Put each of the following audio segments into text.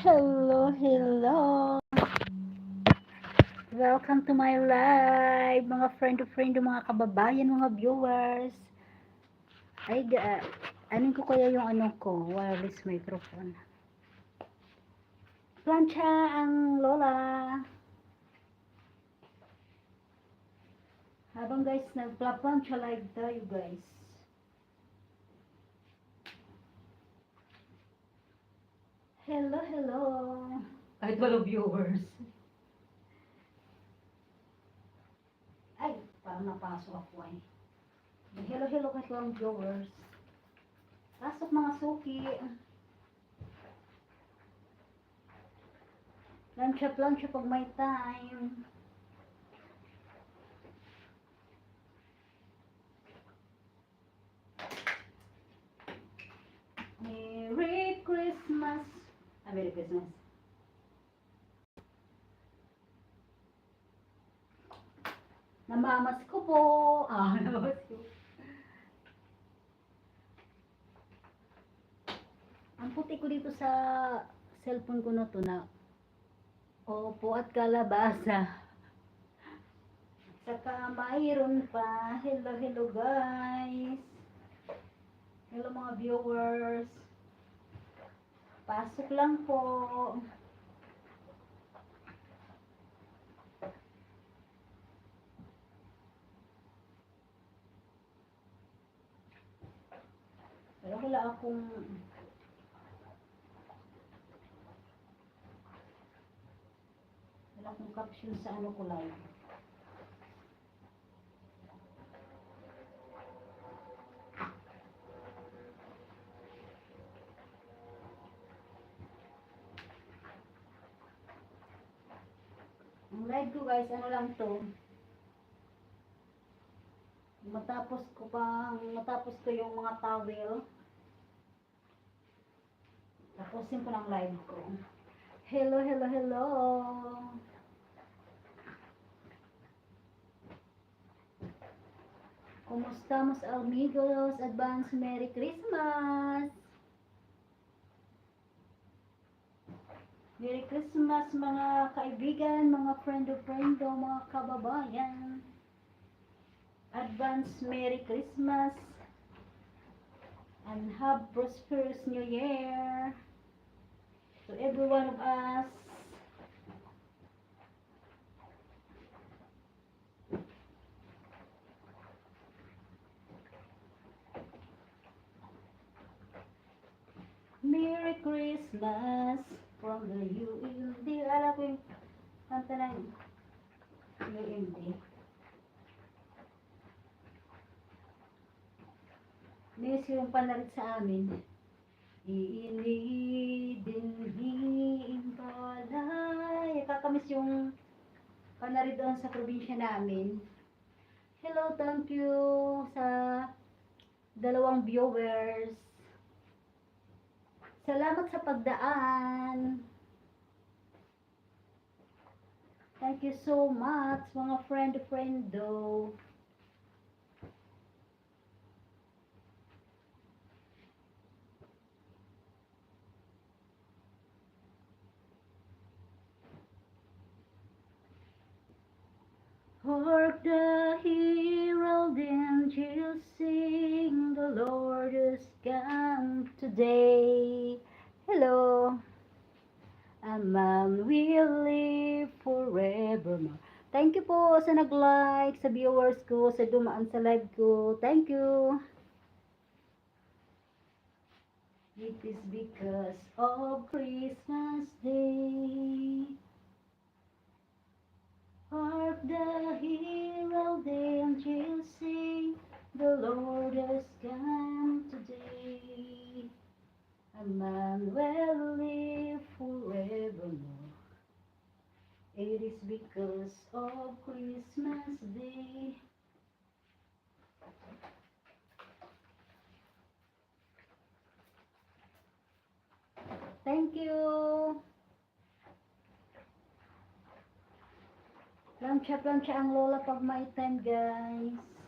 Hello, hello. Welcome to my live, mga friend to friend, mga kababayan, mga viewers. Ay, ga, anin ko kaya yung ano ko, wireless microphone. Plancha ang lola. Habang guys, nagpla-plancha live tayo guys. Hello, hello. Wala viewers. Ay, parang napasok ako ay. Hello, hello kahit walang viewers. Pasok mga suki. Lunch up, lunch up pag may time. Merry Christmas. Ah, Merry Christmas. Namamas ko po. Ah, namamas ko. Ang puti ko dito sa cellphone ko na to na opo at kalabasa. Saka mayroon pa. Hello, hello guys. Hello mga viewers. Pasok lang po. Pero wala akong wala akong caption sa ano ko live. Ang live ko guys, ano lang to. Matapos ko pa, matapos ko yung mga towel. Tapusin ko ng live ko. Hello, hello, hello. Kumusta mas amigos? Advance Merry Christmas! Merry Christmas mga kaibigan, mga friendo-friendo, mga kababayan. Advance Merry Christmas and have prosperous New Year to every one of us. Merry Christmas from the UND. Alam ko yung ng UND. Miss yung panarit sa amin. Iinidin balay. Kakamiss yung panarit doon sa probinsya namin. Hello, thank you sa dalawang viewers. Salamat sa pagdaan. Thank you so much, mga friend-friendo. Will live forevermore. Thank you po sa nag-like, sa viewers ko, sa dumaan sa live ko. Thank you. It is because of Christmas Day. Hark the herald angels sing, the Lord has come today. A man will live forevermore. It is because of Christmas Day. Thank you. Plancha-plancha ang lola pag may time, guys.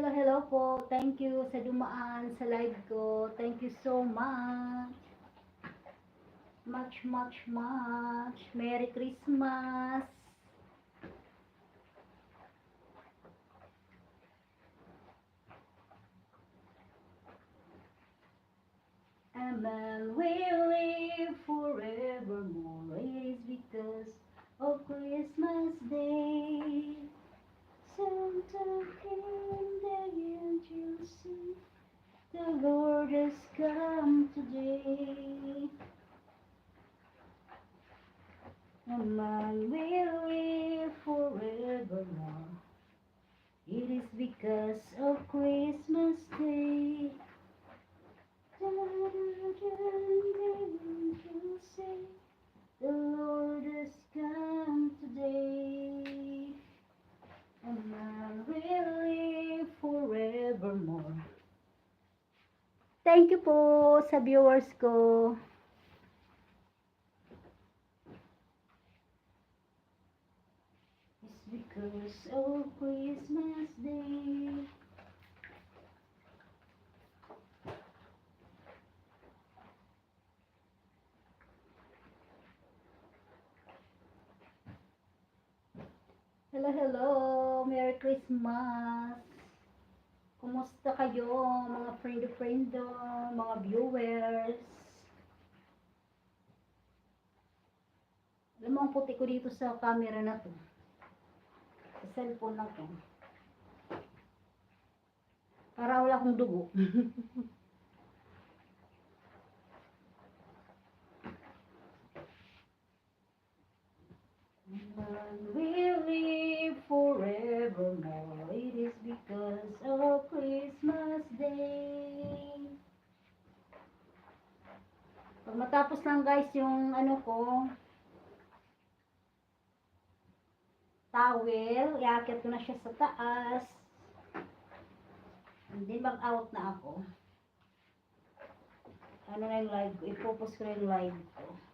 Hello, hello po. Thank you sa dumaan sa live ko. Thank you so much. Much, much, much. Merry Christmas. And then we live forevermore. It is because of Christmas Day. Santa came, the angels sing. The Lord has come today. And man will live forevermore. It is because of Christmas Day. The Lord has come today, and will live forevermore. Thank you po sa viewers ko. It's because of Christmas Day. Hello, hello. Merry Christmas. Kumusta kayo, mga friend-friendo, mga viewers? Alam mo, ang puti ko dito sa camera na to. Sa cellphone na to. Para wala akong dugo. And we live forevermore. It is because of Christmas Day. Matapos lang guys yung ano ko, towel, iaakit ko na siya sa taas. Hindi mag-out na ako. Ano na yung live ko? Ipopos ko na yung live ko.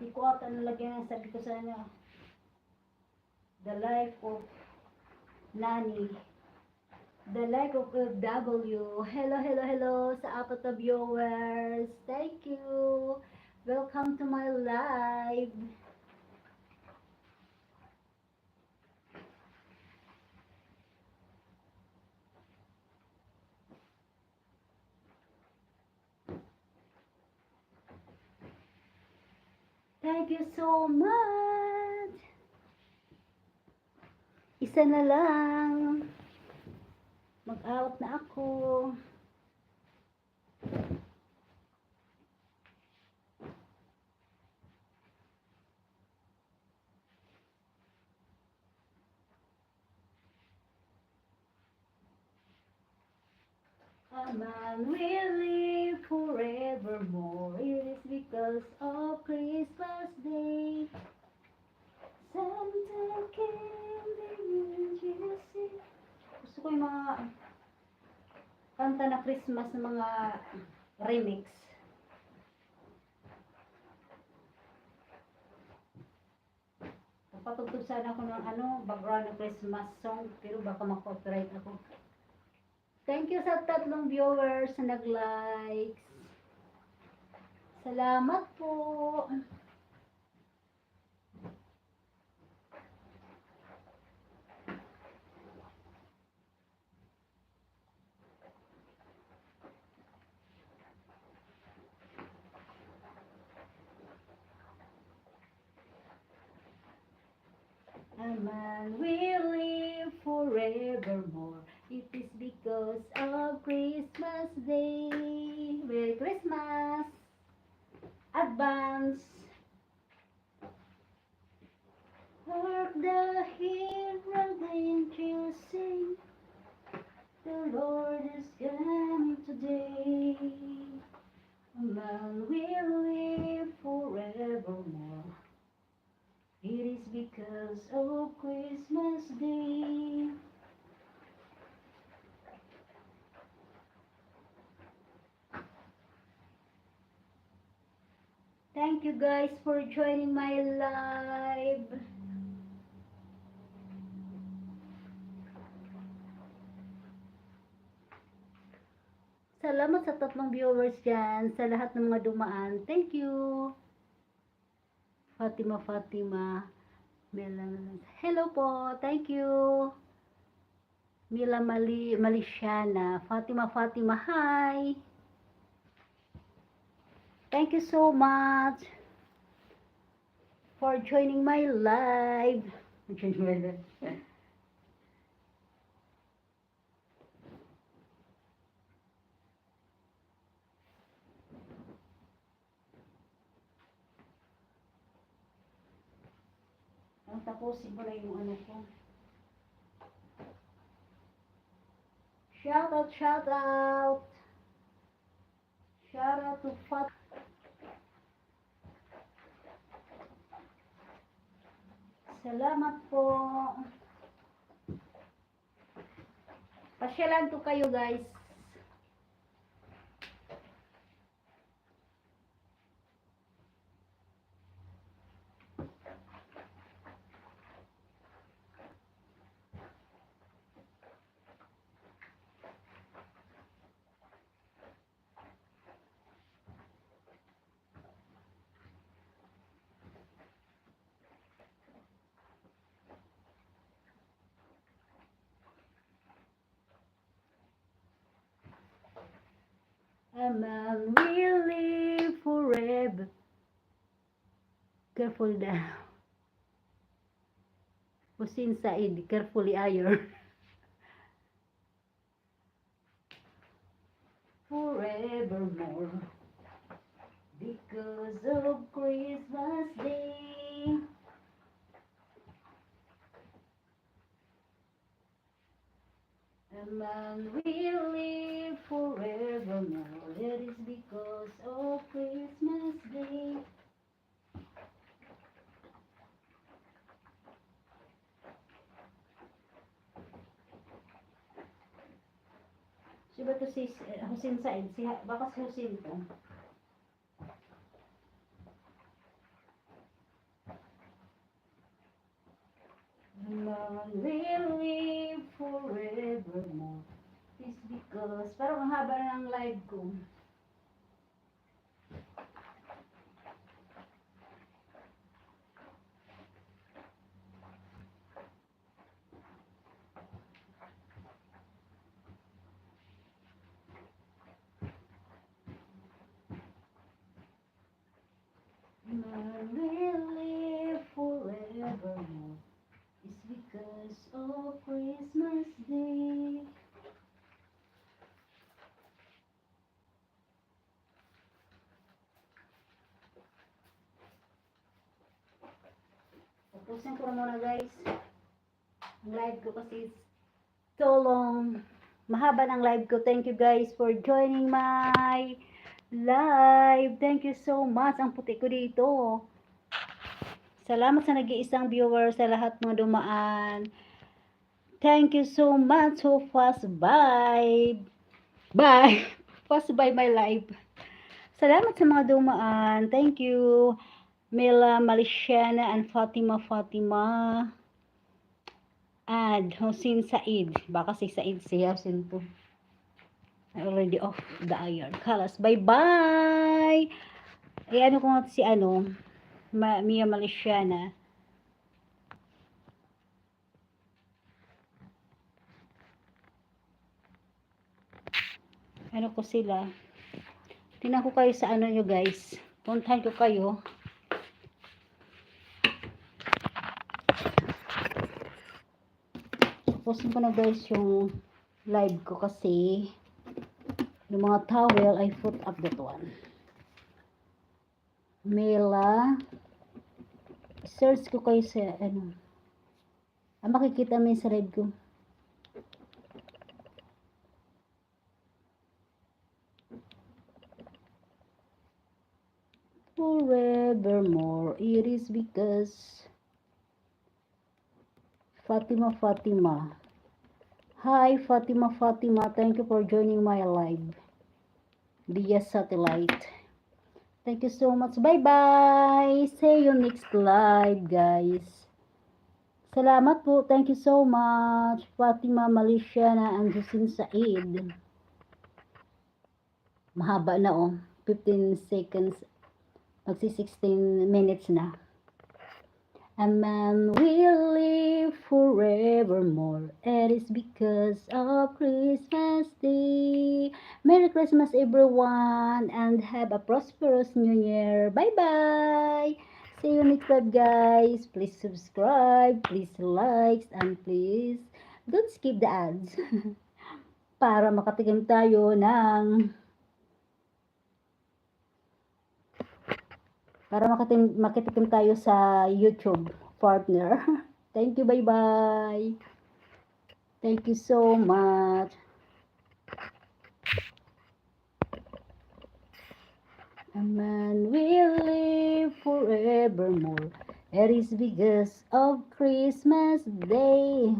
Hindi ko ata nalagyan ang sabi ko sa ano. The life of Nani. The life of FW. Hello, hello, hello sa apat na viewers. Thank you. Welcome to my live. Thank you so much. Isa na lang. Mag-out na ako. A man will live forevermore. It is because of ko yung mga kanta na Christmas na mga remix. Papatugtog sana ako ng ano, background na Christmas song, pero baka mag-copyright ako. Thank you sa tatlong viewers na nag-likes. Salamat po. A man will live forevermore. It is because of Christmas Day. Merry Christmas! Advance! Hark the herald angels sing. The Lord is coming today. Man will live forevermore. It is because of Christmas Day. Thank you guys for joining my live. Salamat sa tatlong viewers dyan, sa lahat ng mga dumaan. Thank you! Fatima, Fatima. Mela, hello po. Thank you. Mila Mali, Malisiana. Fatima, Fatima. Hi. Thank you so much for joining my live. Joining my live. Ang tapusin na yung ano ko. Shout out, shout out. Shout out to Fat. Salamat po. Pasyalan ko kayo guys. A man will live forever. Careful daw. Hussein Said, carefully ayer. Forevermore. Because of Christmas Day. A man will live forevermore. That is because of Christmas Day. Si ba to si eh, Hussein Said? Si, baka si Hussein to. A man will live forevermore. It's because, parang ang haba ng live ko. A man will live forevermore. It's because of Christmas Day. Tapusin ko na muna guys. Ang live ko kasi is long. Mahaba ng live ko. Thank you guys for joining my live. Thank you so much. Ang puti ko dito. Salamat sa nag-iisang viewer sa lahat mga dumaan. Thank you so much so fast bye. Bye. Fast bye my live. Salamat sa mga dumaan. Thank you. Mela Malisiana and Fatima Fatima. And Hussein Said. Baka si Said siya. Hussein to. I already off the iron. Kalas. Bye-bye. Eh, ano ko si ano, Ma Mia Malisiana. Ano ko sila. Tingnan ko kayo sa ano nyo guys. Puntahan ko kayo. Tapusin ko na guys yung live ko kasi yung mga towel I put up that one. Mela search ko kayo sa ano ah, makikita mo sa live ko forevermore it is because Fatima Fatima Hi Fatima Fatima thank you for joining my live via satellite Thank you so much. Bye-bye. See you next live, guys. Salamat po. Thank you so much. Fatima Maliciana and Justin Said. Mahaba na oh. 15 seconds. Magsi 16 minutes na. A man will live forevermore. It is because of Christmas Day. Merry Christmas, everyone, and have a prosperous New Year. Bye bye. See you next time, guys. Please subscribe, please like, and please don't skip the ads. Para makatikim tayo ng para makatikim, makitikim tayo sa YouTube partner. Thank you, bye-bye. Thank you so much. A man will live forevermore. It is because of Christmas Day.